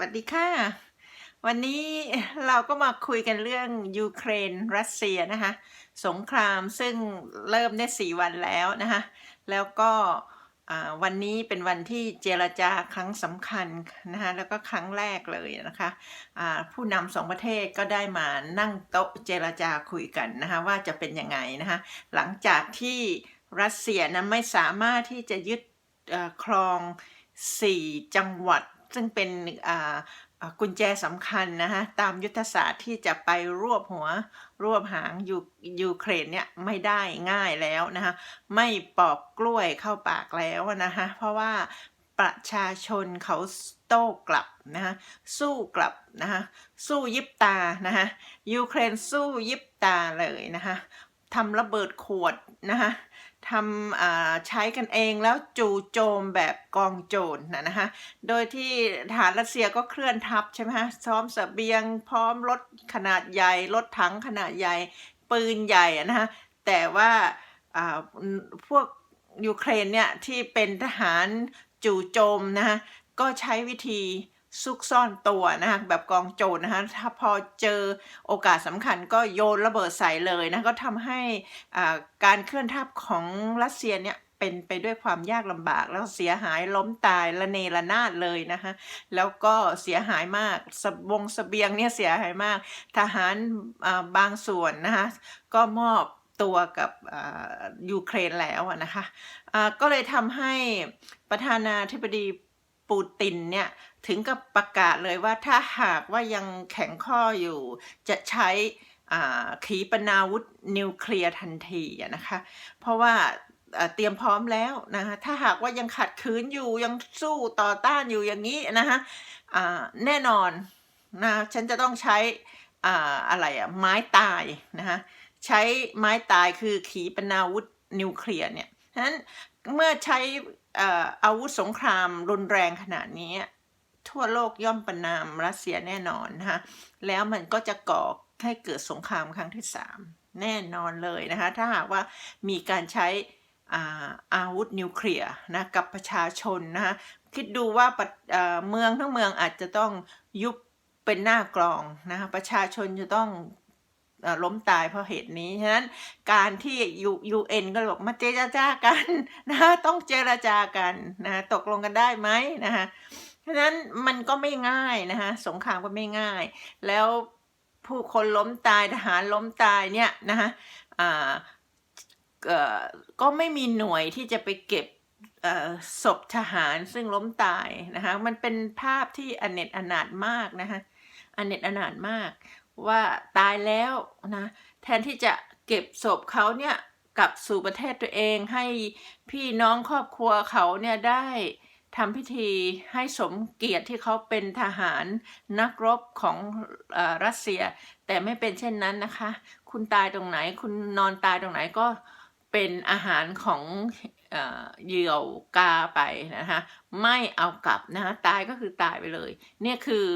วัสดีค่ะ วันนี้เราก็มาคุยกันเรื่องยูเครนรัสเซียนะคะ สงครามซึ่งเริ่มได้สี่วันแล้วนะคะ แล้วก็วันนี้เป็นวันที่เจรจาครั้งสำคัญนะคะแล้วก็ครั้งแรกเลยนะคะอ่าผู้นำสองประเทศก็ได้มานั่งโต๊ะเจรจาคุยกันนะคะว่าจะเป็นยังไงนะคะหลังจากที่รัสเซียนะไม่สามารถที่จะยึดครอง 4 จังหวัด ซึ่งเป็นกุญแจสำคัญนะคะตามยุทธศาสตร์ที่จะไปรวบหัวรวบหางยูยูเครนเนี่ยไม่ได้ง่ายแล้วนะคะไม่ปอกกล้วยเข้าปากแล้วนะคะเพราะว่าประชาชนเขาโต้กลับนะคะสู้กลับนะคะสู้ยิบตานะคะยูเครนสู้ยิบตาเลยนะคะทำระเบิดขวดนะคะ ทำอ่าใช้กันเองแล้วจู่โจมแบบกองโจรนะนะคะ โดยที่ฐานรัสเซียก็เคลื่อนทัพใช่ไหมคะซ้อมสเสบียงพร้อมรถขนาดใหญ่ รถถังขนาดใหญ่ ปืนใหญ่นะคะแต่ว่าอ่าพวกยูเครนเนี่ยที่เป็นทหารจู่โจมนะคะก็ใช้วิธี ซุกซ่อนตัวนะคะแบบกองโจรนะคะถ้าพอเจอโอกาสสำคัญก็โยนระเบิดใส่เลยนะก็ทำให้อ่าการเคลื่อนทัพของรัสเซียเนี่ยเป็นไปด้วยความยากลำบากแล้วเสียหายล้มตายระเนระนาดเลยนะคะแล้วก็เสียหายมากสบงสเสบียงเนี่ยเสียหายมาก ทหารอ่าบางส่วนนะคะก็มอบตัวกับอ่ายูเครนแล้วนะคะอ่าก็เลยทำให้ประธานาธิบดี ปูตินเนี่ยถึงกับประกาศเลยว่าถ้าหากว่ายังแข็งข้ออยู่ จะใช้ขีปนาวุธนิวเคลียร์ทันทีนะคะ เพราะว่าเตรียมพร้อมแล้วนะคะถ้าหากว่ายังขัดขืนอยู่ยังสู้ต่อต้านอยู่อย่างนี้นะคะแน่นอนนะฉันจะต้องใช้ออะไรอะไม้ตายนะคะใช้ไม้ตายคือขีปนาวุธนิวเคลียร์เนี่ยฉะนั้นเมื่อใช้ อาวุธสงครามรุนแรงขนาดนี้ ทั่วโลกย่อมประนามรัสเซียแน่นอนนะคะแล้วมันก็จะก่อให้เกิดสงครามครั้งที่สามแน่นอนเลยนะคะ ถ้าหากว่ามีการใช้อาวุธนิวเคลียร์นะกับประชาชนนะคะคิดดูว่าเมืองทั้งเมืองอาจจะต้องยุบเป็นหน้ากลองนะคะประชาชนจะต้อง ล้มตายเพราะเหตุนี้ ฉะนั้นการที่ยูยูเอ็นก็บอกมาเจรจากันนะคะต้องเจรจากันนะคะตกลงกันได้ไหมนะคะฉะนั้นมันก็ไม่ง่ายนะคะสงครามก็ไม่ง่าย แล้วผู้คนล้มตายทหารล้มตายเนี่ยนะคะอ่าก็ไม่มีหน่วยที่จะไปเก็บศพทหารซึ่งล้มตายนะคะมันเป็นภาพที่อเนจอนาถมากนะคะอเนจอนาถมาก ว่าตายแล้วนะแทนที่จะเก็บศพเขาเนี่ยกลับสู่ประเทศตัวเองให้พี่น้องครอบครัวเขาเนี่ยได้ทำพิธีให้สมเกียรติที่เขาเป็นทหารนักรบของอรัสเซีย แต่ไม่เป็นเช่นนั้นนะคะ คุณตายตรงไหนคุณนอนตายตรงไหนก็เป็นอาหารของเหยี่ยวกาไปนะคะไม่เอากลับนะคะตายก็คือตายไปเลย เนี่ยคือ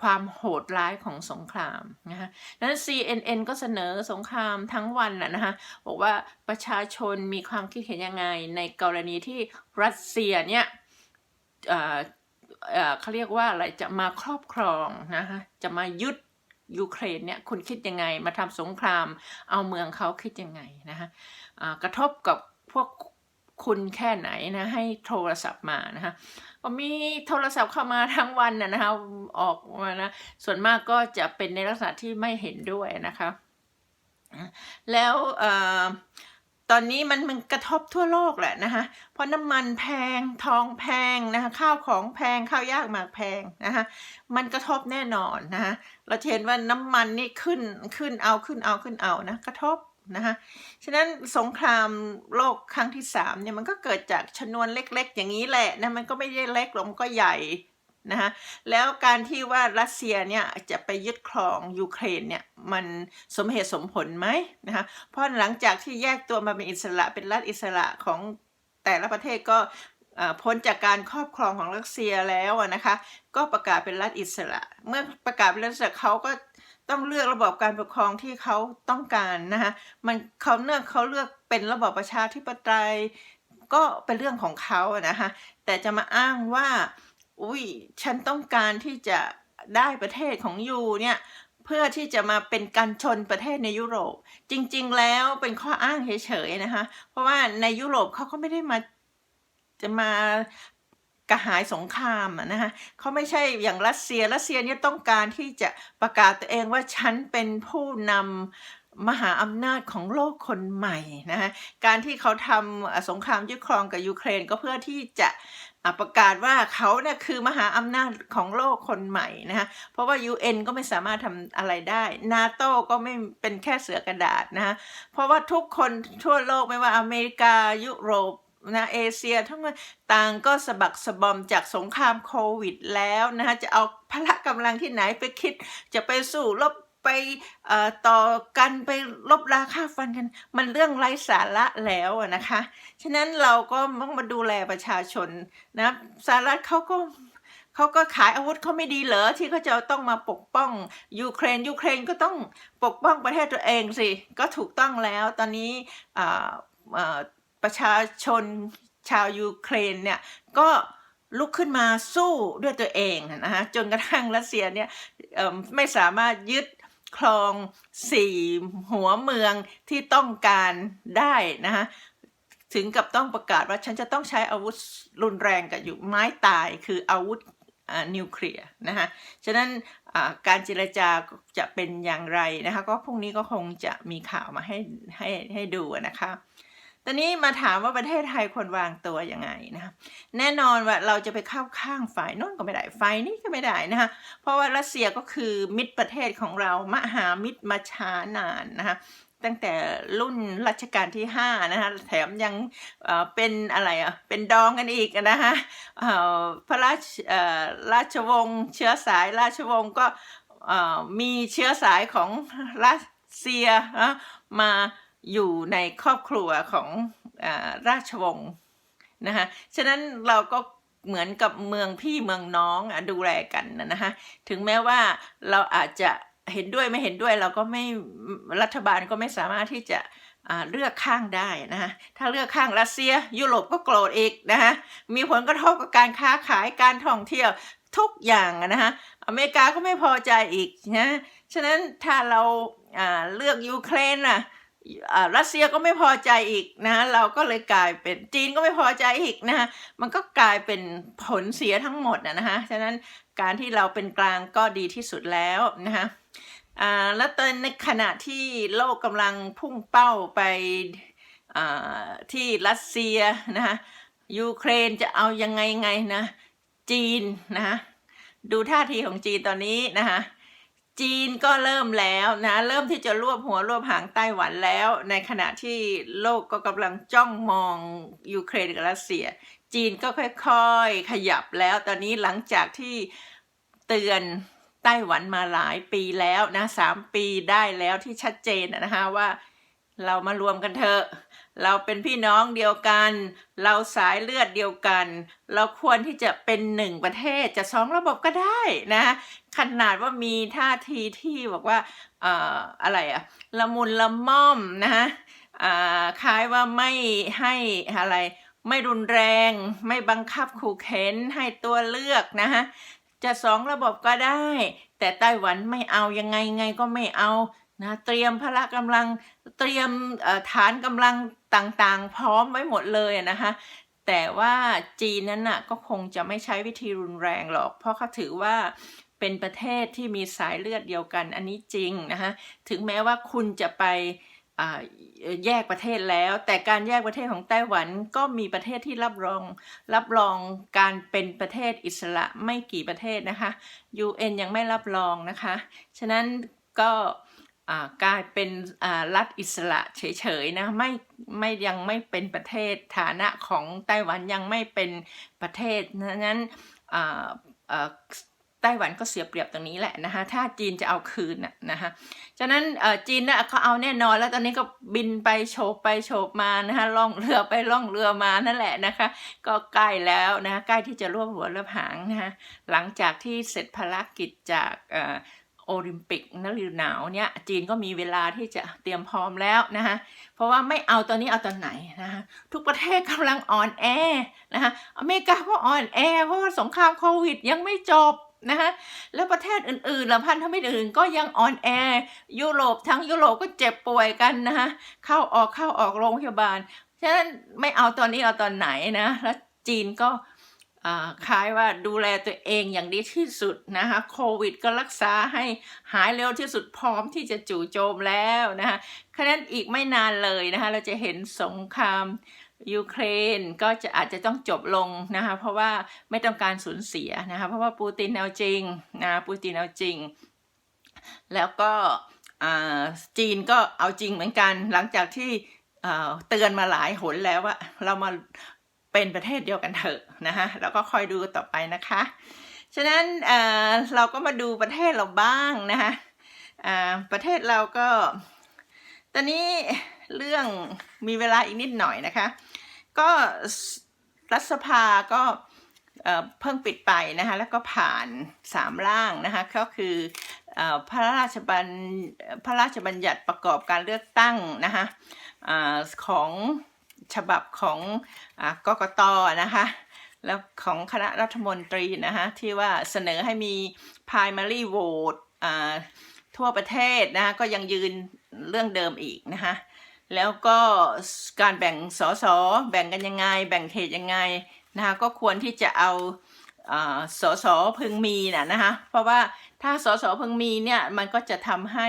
ความโหดร้ายของสงครามนะคะดังนั้น CNN ก็เสนอสงครามทั้งวันนะนะคะบอกว่าประชาชนมีความคิดเห็นยังไงในกรณีที่รัสเซียเนี่ยเขาเรียกว่าอะไรจะมาครอบครองนะคะจะมายึดยูเครนเนี่ยคุณคิดยังไงมาทำสงครามเอาเมืองเขาคิดยังไงนะคะอ่ากระทบกับพวกคุณแค่ไหนนะให้โทรศัพท์มานะคะ ก็มีโทรศัพท์เข้ามาทั้งวันนะนะคะออกมานะส่วนมากก็จะเป็นในลักษณะที่ไม่เห็นด้วยนะคะ แล้วอตอนนี้มันมันกระทบทั่วโลกแหละนะคะ เพราะน้ำมันแพงทองแพงนะคะข้าวของแพงข้าวยากหมากแพงนะคะมันกระทบแน่นอนนะคะเราเห็นว่าน้ำมันนี่ขึ้นขึ้นเอาขึ้นเอาขึ้นเอานะกระทบ นะคะฉะนั้นสงครามโลกครั้งที่สามเนี่ยมันก็เกิดจากชนวนเล็กๆ อย่างนี้แหละนะมันก็ไม่ได้เล็กหรอกมันก็ใหญ่นะคะแล้วการที่ว่ารัสเซียเนี่ยจะไปยึดครองยูเครนเนี่ยมันสมเหตุสมผลไหมนะคะเพราะหลังจากที่แยกตัวมาเป็นอิสระเป็นรัฐอิสระของแต่ละประเทศก็พ้นจากการครอบครองของรัสเซียแล้วนะคะ ก็ประกาศเป็นรัฐอิสระ เมื่อประกาศเป็นรัฐอิสระเขาก็ ต้องเลือกระบอบการปกครองที่เขาต้องการนะคะมันเขาเลือกเขาเลือกเป็นระบอบประชาธิปไตยก็เป็นเรื่องของเขาอะนะคะแต่จะมาอ้างว่า อุ้ยฉันต้องการที่จะได้ประเทศของยูเนี่ยเพื่อที่จะมาเป็นการชนประเทศในยุโรป จริง ๆ แล้วเป็นข้ออ้างเฉยๆนะคะ เพราะว่าในยุโรปเขาก็ไม่ได้มาจะมา กระหายสงครามอะนะคะเขาไม่ใช่อย่างรัสเซียรัสเซียเนี่ยต้องการที่จะประกาศตัวเองว่าฉันเป็นผู้นำมหาอำนาจของโลกคนใหม่นะคะการที่เขาทำสงครามยึดครองกับยูเครนก็เพื่อที่จะประกาศว่าเขาเนี่ยคือมหาอำนาจของโลกคนใหม่นะคะเพราะว่า UN ก็ไม่สามารถทำอะไรได้นาโต้ก็ไม่เป็นแค่เสือกระดาษนะคะเพราะว่าทุกคนทั่วโลกไม่ว่าอเมริกายุโรป นะเอเชียทั้งหมดต่างก็สะบักสะบอมจากสงครามโควิดแล้วนะคะจะเอาพละกำลังที่ไหนไปคิดจะไปสู้รบไปต่อกันไปลบราค่าฟันกัน มันเรื่องไร้สาระแล้วนะคะ ฉะนั้นเราก็ต้องมาดูแลประชาชนนะสหรัฐเขาก็เขาก็ขายอาวุธเขาไม่ดีเหรอที่เขาจะต้องมาปกป้องยูเครนยูเครนก็ต้องปกป้องประเทศตัวเองสิ ก็ถูกต้องแล้วตอนนี้ ประชาชนชาวยูเครนเนี่ยก็ลุกขึ้นมาสู้ด้วยตัวเองนะคะจนกระทั่งรัสเซียเนี่ยไม่สามารถยึดครองสี่หัวเมืองที่ต้องการได้นะคะถึงกับต้องประกาศว่าฉันจะต้องใช้อาวุธรุนแรงกับอยู่ไม้ตายคืออาวุธนิวเคลียร์นะคะฉะนั้นการเจรจาจะเป็นอย่างไรนะคะก็พรุ่งนี้ก็คงจะมีข่าวมาให้ให้ให้ดูนะคะ ตอนนี้มาถามว่าประเทศไทยควรวางตัวยังไงนะคะแน่นอนว่าเราจะไปเข้าข้างฝ่ายโน้นก็ไม่ได้ฝ่ายนี้ก็ไม่ได้นะคะเพราะว่ารัสเซียก็คือมิตรประเทศของเรามหามิตรมาช้านานนะคะตั้งแต่รุ่นรัชกาลที่5นะคะแถมยังเอ่อเป็นอะไรอะเป็นดองกันอีกนะคะอ่อพระราชอ่อราชวงศ์เชื้อสายราชวงศ์ก็อ่อมีเชื้อสายของรัสเซียนะมา อยู่ในครอบครัวของอราชวงศ์นะคะฉะนั้นเราก็เหมือนกับเมืองพี่เมืองน้องอดูแลกันนะนะคะถึงแม้ว่าเราอาจจะเห็นด้วยไม่เห็นด้วยเราก็ไม่รัฐบาลก็ไม่สามารถที่จะเลือกข้างได้นะคะถ้าเลือกข้างรัสเซีย ยุโรปก็โกรธอีกนะคะมีผลกระทบกับการค้าขายการท่องเที่ยวทุกอย่างนะคะอเมริกาก็ไม่พอใจอีกนะฉะนั้นถ้าเราเลือกยูเครนน่ะ รัสเซียก็ไม่พอใจอีกนะเราก็เลยกลายเป็นจีนก็ไม่พอใจอีกนะมันก็กลายเป็นผลเสียทั้งหมดนะฮะฉะนั้นการที่เราเป็นกลางก็ดีที่สุดแล้วนะฮะแล้วตอนในขณะที่โลกกำลังพุ่งเป้าไปที่รัสเซียนะฮะยูเครนจะเอายังไงไงนะ จีนนะฮะดูท่าทีของจีนตอนนี้นะคะ จีนก็เริ่มแล้วนะ เริ่มที่จะรวบหัวรวบหางไต้หวันแล้ว ในขณะที่โลกก็กำลังจ้องมองยูเครนกับรัสเซีย จีนก็ค่อยๆขยับแล้ว ตอนนี้หลังจากที่เตือนไต้หวันมาหลายปีแล้วนะสามปีได้แล้วที่ชัดเจนนะฮะว่าเรามารวมกันเถอะ เราเป็นพี่น้องเดียวกัน เราสายเลือดเดียวกัน เราควรที่จะเป็นหนึ่งประเทศจะสองระบบก็ได้นะ ขนาดว่ามีท่าทีที่บอกว่าเอ่ออะไรอะละมุนละม่อมนะฮะคล้ายว่าไม่ให้อะไรไม่รุนแรง ไม่บังคับขู่เข็นให้ตัวเลือกนะฮะจะสองระบบก็ได้ แต่ไต้หวันไม่เอายังไงไงก็ไม่เอานะเตรียมพละกำลังเตรียมฐานกำลัง ต่างๆ พร้อมไว้หมดเลยนะคะแต่ว่าจีนนั้นน่ะก็คงจะไม่ใช้วิธีรุนแรงหรอก เพราะเขาถือว่าเป็นประเทศที่มีสายเลือดเดียวกันอันนี้จริงนะคะถึงแม้ว่าคุณจะไปแยกประเทศแล้ว แต่การแยกประเทศของไต้หวันก็มีประเทศที่รับรอง รับรองการเป็นประเทศอิสระไม่กี่ประเทศนะคะ UN ยังไม่รับรองนะคะ ฉะนั้นก็ กลายเป็นรัฐอิสระเฉยๆนะไม่ไม่ยังไม่เป็นประเทศฐานะของไต้หวันยังไม่เป็นประเทศดังนั้นไต้หวันก็เสียเปรียบตรงนี้แหละนะคะถ้าจีนจะเอาคืนนะนะคะฉะนั้นจีนน่ะเขาเอาแน่นอนแล้วตอนนี้ก็บินไปโฉบไปโฉบมานะคะล่องเรือไปล่องเรือมานั่นแหละนะคะก็ใกล้แล้วนะคะใกล้ที่จะรวบหัวรวบหางนะคะหลังจากที่เสร็จภารกิจจากอ โอลิมปิกนฤดูหนาวเนี่ยจีนก็มีเวลาที่จะเตรียมพร้อมแล้วนะคะเพราะว่าไม่เอาตอนนี้เอาตอนไหนนะคะทุกประเทศกำลังอ่อนแอนะคะอเมริกาก็อ่อนแอเพราะว่าสงครามโควิดยังไม่จบนะคะแล้วประเทศอื่นๆละพันธมิตรอื่นก็ยังอ่อนแอยุโรปทั้งยุโรปก็เจ็บป่วยกันนะคะเข้าออกเข้าออกโรงพยาบาลฉะนั้นไม่เอาตอนนี้เอาตอนไหนนะแล้วจีนก็ คล้ายว่าดูแลตัวเองอย่างดีที่สุดนะคะโควิดก็รักษาให้หายเร็วที่สุดพร้อมที่จะจู่โจมแล้วนะคะฉะนั้นอีกไม่นานเลยนะคะเราจะเห็นสงครามยูเครนก็จะอาจจะต้องจบลงนะคะเพราะว่าไม่ต้องการสูญเสียนะคะเพราะว่าปูตินเอาจริงนะปูตินเอาจริง แล้วก็จีนก็เอาจริงเหมือนกันหลังจากที่เตือนมาหลายหนแล้วว่าเรามา เป็นประเทศเดียวกันเถอะนะคะแล้วก็คอยดูต่อไปนะคะ ฉะนั้นเออเราก็มาดูประเทศเราบ้างนะคะอ่าประเทศเราก็ ตอนนี้เรื่องมีเวลาอีกนิดหน่อยนะคะ ก็รัฐสภาก็เพิ่งปิดไปนะคะแล้วก็ผ่านสามร่างนะคะก็คืออพระราชบัญพระราชบัญญัติประกอบการเลือกตั้งนะคะอของ ฉบับของอกกตนะคะแล้วของคณะรัฐมนตรีนะคะที่ว่าเสนอให้มี primary vote ทั่วประเทศนะคะก็ยังยืนเรื่องเดิมอีกนะคะแล้วก็การแบ่งสสแบ่งกันยังไง แบ่งเขตยังไงนะคะก็ควรที่จะเอาอาสสพึงมีนะนะคะเพราะว่าถ้าสสพึงมีเนี่ยมันก็จะทำให้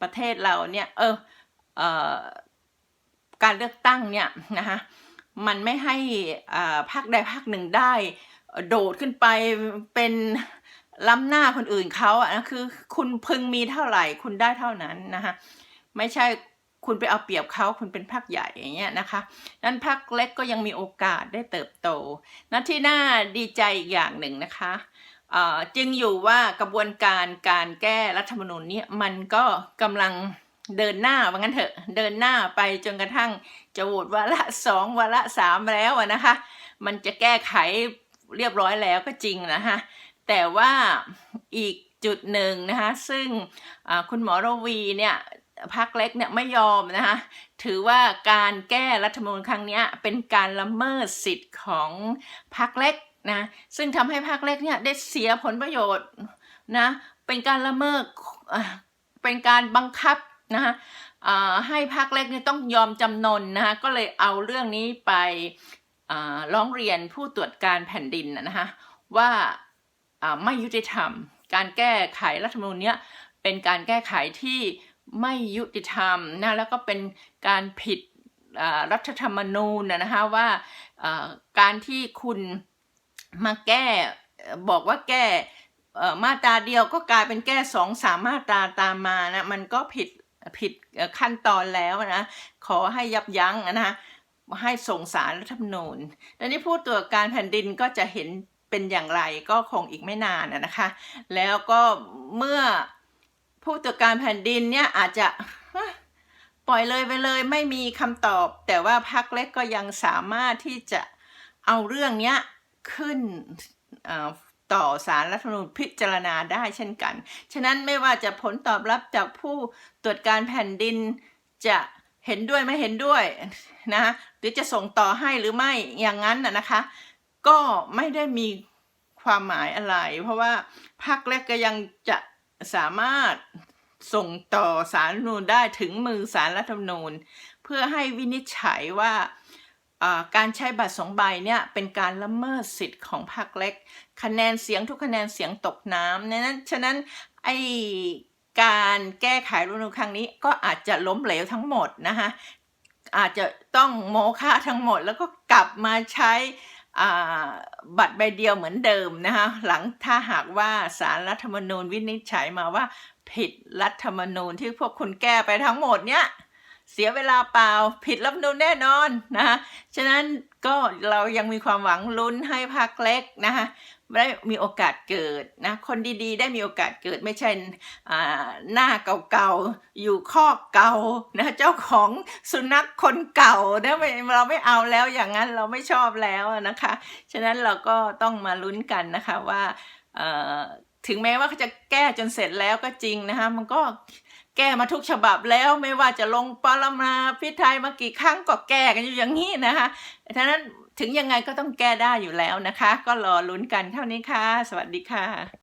ประเทศเราเนี่ยเออเออ การเลือกตั้งเนี่ยนะคะมันไม่ให้พรรคใดพรรคหนึ่งได้ โดดขึ้นไปเป็นล้ำหน้าคนอื่นเขาอะนะคือคุณพึงมีเท่าไหร่คุณได้เท่านั้นนะคะไม่ใช่คุณไปเอาเปรียบเขาคุณเป็นพรรคใหญ่อย่างเงี้ยนะคะนั้นพรรคเล็กก็ยังมีโอกาสได้เติบโตนั่นที่น่าดีใจอีกอย่างหนึ่งนะคะจึงอยู่ว่ากระบวนการการแก้รัฐธรรมนูญเนี่ยมันก็กำลัง เดินหน้าว่างั้นเถอะเดินหน้าไปจนกระทั่งจะโหวตวาระสองวาระสามแล้วนะคะ มันจะแก้ไขเรียบร้อยแล้วก็จริงนะคะแต่ว่าอีกจุดหนึ่งนะคะซึ่งคุณหมอรวีเนี่ยพรรคเล็กเนี่ยไม่ยอมนะคะถือว่าการแก้รัฐธรรมนูญครั้งนี้เป็นการละเมิดสิทธิ์ของพรรคเล็กนะซึ่งทำให้พรรคเล็กเนี่ยได้เสียผลประโยชน์นะเป็นการละเมิดเป็นการบังคับ นะคะให้พรรคเล็กเนี่ยต้องยอมจำนนนะคะก็เลยเอาเรื่องนี้ไปร้องเรียนผู้ตรวจการแผ่นดินนะนะคะว่าไม่ยุติธรรม การแก้ไขรัฐธรรมนูญเนี้ยเป็นการแก้ไขที่ไม่ยุติธรรมนะแล้วก็เป็นการผิดรัฐธรรมนูญนะนะคะว่าการที่คุณมาแก่บอกว่าแก่มาตราเดียวก็กลายเป็นแก้สองสามมาตราตามมานะมันก็ผิด ผิดขั้นตอนแล้วนะขอให้ยับยั้งนะคะให้ส่งสารรัฐธรรมนูญตอนนี้ผู้ตรวจการแผ่นดินก็จะเห็นเป็นอย่างไรก็คงอีกไม่นานนะคะ แล้วก็เมื่อผู้ตรวจการแผ่นดินเนี่ยอาจจะปล่อยเลยไปเลยไม่มีคำตอบ แต่ว่าพรรคเล็กก็ยังสามารถที่จะเอาเรื่องเนี้ยขึ้น ต่อสารรัฐธรรมนูญพิจารณาได้เช่นกัน ฉะนั้นไม่ว่าจะผลตอบรับจากผู้ตรวจการแผ่นดินจะเห็นด้วยไม่เห็นด้วยนะหรือจะส่งต่อให้หรือไม่อย่างนั้นนะนะคะ ก็ไม่ได้มีความหมายอะไร เพราะว่าพรรคเล็กก็ยังจะสามารถส่งต่อสารรัฐมนูญได้ถึงมือสารรัฐธรรมนูญ เพื่อให้วินิจฉัยว่าอ่าการใช้บัตรสองใบเนี่ยเป็นการละเมิดสิทธิ์ของพรรคเล็ก คะแนนเสียงทุกคะแนนเสียงตกน้ำนั้นฉะนั้นไอการแก้ไขรัฐธรรมนูญครั้งนี้ก็อาจจะล้มเหลวทั้งหมดนะคะอาจจะต้องโมฆะทั้งหมดแล้วก็กลับมาใช้บัตรใบเดียวเหมือนเดิมนะคะหลังถ้าหากว่าสารรัฐธรรมนูญวินิจฉัยมาว่าผิดรัฐธรรมนูญที่พวกคุณแก้ไปทั้งหมดเนี่ยเสียเวลาเปล่าผิดรัฐธรรมนูญแน่นอนนะคะฉะนั้นก็เรายังมีความหวังลุ้นให้พรรคเล็กนะคะ ได้มีโอกาสเกิดนะคนดีๆ ได้มีโอกาสเกิดไม่ใช่หน้าเก่าๆอยู่คอกเก่านะเจ้าของสุนัขคนเก่านะไม่เราไม่เอาแล้วอย่างนั้นเราไม่ชอบแล้วนะคะ ฉะนั้นเราก็ต้องมาลุ้นกันนะคะว่าถึงแม้ว่าเขาจะแก้จนเสร็จแล้วก็จริงนะคะมันก็แก้มาทุกฉบับแล้วไม่ว่าจะลงปรมาพิไทยมากี่ครั้งก็แก้กันอยู่อย่างนี้นะคะฉะนั้น ถึงยังไงก็ต้องแก้ได้อยู่แล้วนะคะ ก็รอลุ้นกันเท่านี้ค่ะ สวัสดีค่ะ